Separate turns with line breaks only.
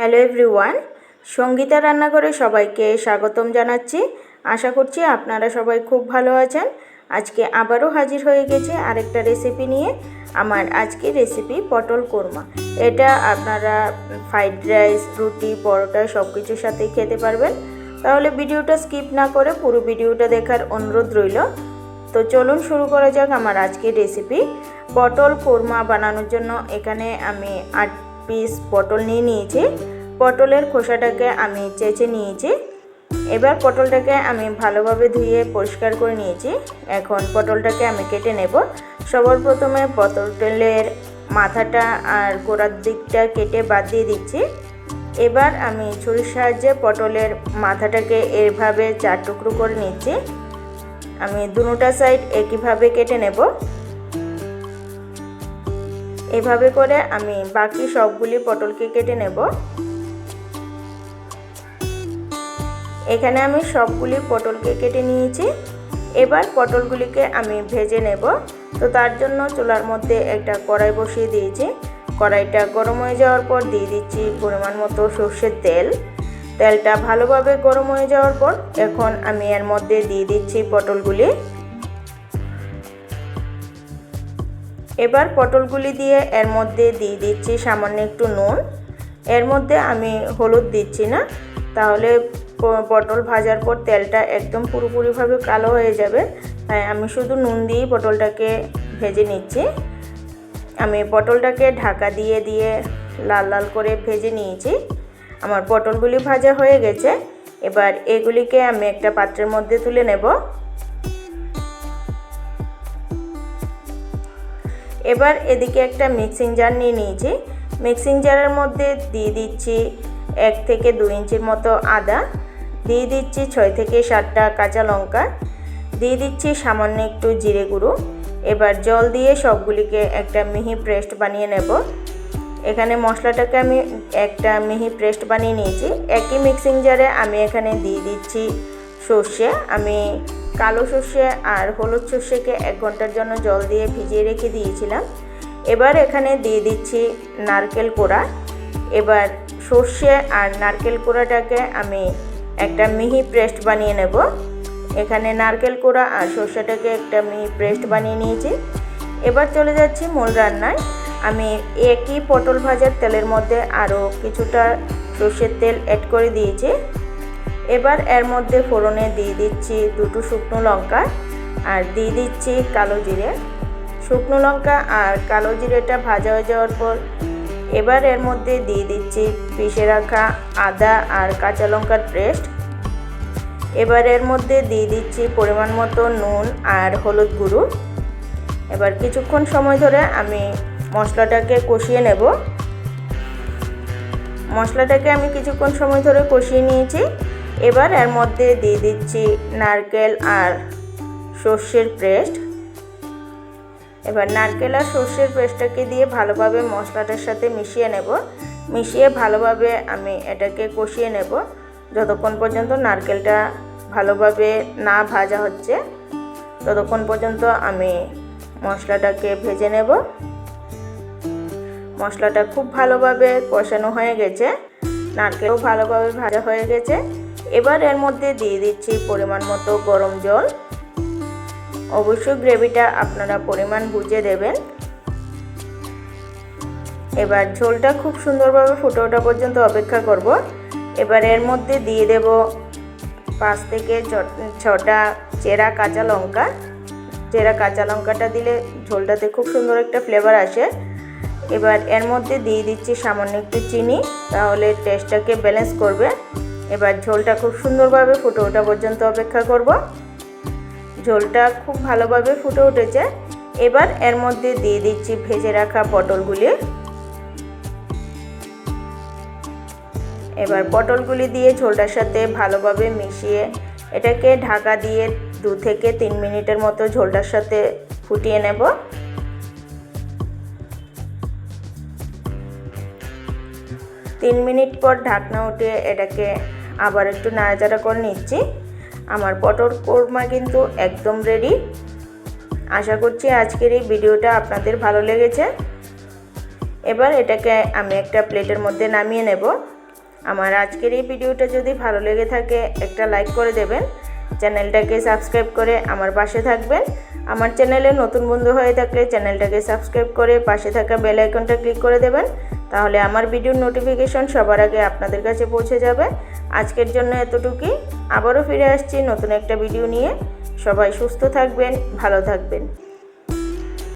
Hello everyone, Sangeeta রান্নাঘরে সবাইকে স্বাগতম জানাচ্ছি। আশা করছি আপনারা সবাই খুব ভালো আছেন। আজকে আবারও হাজির হয়ে গেছে আরেকটা রেসিপি নিয়ে, আমার আজকের রেসিপি পটল কোরমা। এটা আপনারা ফ্রাইড রাইস রুটি, পরোটা সব কিছুর সাথেই খেতে পারবেন। তাহলে ভিডিওটা স্কিপ না করে পুরো ভিডিওটা দেখার অনুরোধ রইল। তো চলুন শুরু করা যাক আমার আজকের রেসিপি পটল কোরমা বানানোর জন্য এখানে আমি আট পিস পটল নিয়ে নিয়েছি। পটলের খোসাটাকে আমি চেঁচে নিয়েছি। এবার পটলটাকে আমি ভালোভাবে ধুয়ে পরিষ্কার করে নিয়েছি। এখন পটলটাকে আমি কেটে নেব। সবার প্রথমে পটলের মাথাটা আর গোড়ার দিকটা কেটে বাদ দিয়ে দিচ্ছি। এবার আমি ছুরির সাহায্যে পটলের মাথাটাকে এভাবে চার টুকরো করে নিচ্ছি। আমি দুটা সাইড একইভাবে কেটে নেব। এভাবে করে আমি বাকি সবগুলি পটলকে কেটে নেব। এখানে আমি সবগুলি পটলকে কেটে নিয়েছি। এবার পটলগুলিকে আমি ভেজে নেব। তো তার জন্য চুলার মধ্যে একটা কড়াই বসিয়ে দিয়েছি। কড়াইটা গরম হয়ে যাওয়ার পর দিয়ে দিচ্ছি পরিমাণ মতো সর্ষের তেল। তেলটা ভালোভাবে গরম হয়ে যাওয়ার পর এখন আমি এর মধ্যে দিয়ে দিচ্ছি পটলগুলি। এবার পটলগুলি দিয়ে এর মধ্যে দিয়ে দিচ্ছি সামান্য একটু নুন। এর মধ্যে আমি হলুদ দিচ্ছি না। তাহলে পটল ভাজার পর তেলটা একদম পুরোপুরিভাবে কালো হয়ে যাবে। তাই আমি শুধু নুন দিয়েই পটলটাকে ভেজে নিচ্ছি। আমি পটলটাকে ঢাকা দিয়ে দিয়ে লাল লাল করে ভেজে নিয়েছি। আমার পটলগুলি ভাজা হয়ে গেছে। এবার এগুলিকে আমি একটা পাত্রের মধ্যে তুলে নেব। এবার এদিকে একটা মিক্সিং জার নিয়ে নিয়েছি। মিক্সিং জারের মধ্যে দিয়ে দিচ্ছি এক থেকে দু ইঞ্চির মতো আদা, দিয়ে দিচ্ছি ছয় থেকে সাতটা কাঁচা লঙ্কা, দিয়ে দিচ্ছি সামান্য একটু জিরে গুঁড়ো। এবার জল দিয়ে সবগুলিকে একটা মিহি পেস্ট বানিয়ে নেব। এখানে মশলাটাকে আমি একটা মিহি পেস্ট বানিয়ে নিয়েছি। একই মিক্সিং জারে আমি এখানে দিয়ে দিচ্ছি সর্ষে। আমি কালো সর্ষে আর হলুদ সর্ষেকে এক ঘণ্টার জন্য জল দিয়ে ভিজিয়ে রেখে দিয়েছিলাম। এবার এখানে দিয়ে দিচ্ছি নারকেল কোড়া। এবার সর্ষে আর নারকেল কোড়াটাকে আমি একটা মিহি পেস্ট বানিয়ে নেব। এখানে নারকেল কোড়া আর সর্ষেটাকে একটা মিহি পেস্ট বানিয়ে নিয়েছি। এবার চলে যাচ্ছি মূল রান্নায়। আমি একই পটল ভাজার তেলের মধ্যে আরও কিছুটা সর্ষের তেল অ্যাড করে দিয়েছি। এবার এর মধ্যে ফোড়নে দিয়ে দিচ্ছি দুটো শুকনো লঙ্কা আর দিয়ে দিচ্ছি কালো জিরে। শুকনো লঙ্কা আর কালো জিরেটা ভাজা হয়ে যাওয়ার পর এবার এর মধ্যে দিয়ে দিচ্ছি পিষে রাখা আদা আর কাঁচা লঙ্কার পেস্ট। এবার এর মধ্যে দিয়ে দিচ্ছি পরিমাণ মতো নুন আর হলুদ গুঁড়ো। এবার কিছুক্ষণ সময় ধরে আমি মশলাটাকে কষিয়ে নেব। মশলাটাকে আমি কিছুক্ষণ সময় ধরে কষিয়ে নিয়েছি। এবার এর মধ্যে দিয়ে দিচ্ছি নারকেল আর সর্ষের পেস্ট। এবার নারকেল আর সর্ষের পেস্টটাকে দিয়ে ভালোভাবে মশলাটার সাথে মিশিয়ে নেব। মিশিয়ে ভালোভাবে আমি এটাকে কষিয়ে নেব। যতক্ষণ পর্যন্ত নারকেলটা ভালোভাবে না ভাজা হচ্ছে, ততক্ষণ পর্যন্ত আমি মশলাটাকে ভেজে নেব। মশলাটা খুব ভালোভাবে কষানো হয়ে গেছে। নারকেলও ভালোভাবে ভাজা হয়ে গেছে। এবার এর মধ্যে দিয়ে দিচ্ছি পরিমাণ মতো গরম জল। অবশ্যই গ্রেভিটা আপনারা পরিমাণ বুঝে দেবেন। এবার ঝোলটা খুব সুন্দরভাবে ফুটে ওঠা পর্যন্ত অপেক্ষা করব। এবার এর মধ্যে দিয়ে দেব পাঁচ থেকে ছটা চেরা কাঁচা লঙ্কা। চেরা কাঁচা লঙ্কাটা দিলে ঝোলটাতে খুব সুন্দর একটা ফ্লেভার আসে। এবার এর মধ্যে দিয়ে দিচ্ছি সামান্য একটু চিনি, তাহলে টেস্টটাকে ব্যালেন্স করবে। এবার ঝোলটা খুব সুন্দরভাবে ফুটে ওঠা পর্যন্ত অপেক্ষা করব। ঝোলটা খুব ভালোভাবে ফুটে উঠেছে। এবার এর মধ্যে দিয়ে দিচ্ছি ভেজে রাখা পটলগুলি। এবার পটলগুলি দিয়ে ঝোলটার সাথে ভালোভাবে মিশিয়ে এটাকে ঢাকা দিয়ে দু থেকে তিন মিনিটের মতো ঝোলটার সাথে ফুটিয়ে নেব। তিন মিনিট পর ঢাকনা উঠিয়ে এটাকে আবার একটু নাড়াচাড়া করে নিচ্ছি। আমার পটল কোরমা কিন্তু একদম রেডি আশা করছি আজকের এই ভিডিওটা আপনাদের ভালো লেগেছে। এবার এটাকে আমি একটা প্লেটের মধ্যে নামিয়ে নেব। আমার আজকের এই ভিডিওটা যদি ভালো লেগে থাকে, একটা লাইক করে দেবেন। চ্যানেলটাকে সাবস্ক্রাইব করে আমার পাশে থাকবেন। আমার চ্যানেলে নতুন বন্ধু হয়ে থাকলে চ্যানেলটাকে সাবস্ক্রাইব করে পাশে থাকা বেল আইকনটা ক্লিক করে দেবেন। তাহলে আমার ভিডিওর নোটিফিকেশন সবার আগে আপনাদের কাছে পৌঁছে যাবে। আজকের জন্য এতটুকুই। আবারও ফিরে আসছি নতুন একটা ভিডিও নিয়ে। সবাই সুস্থ থাকবেন, ভালো থাকবেন।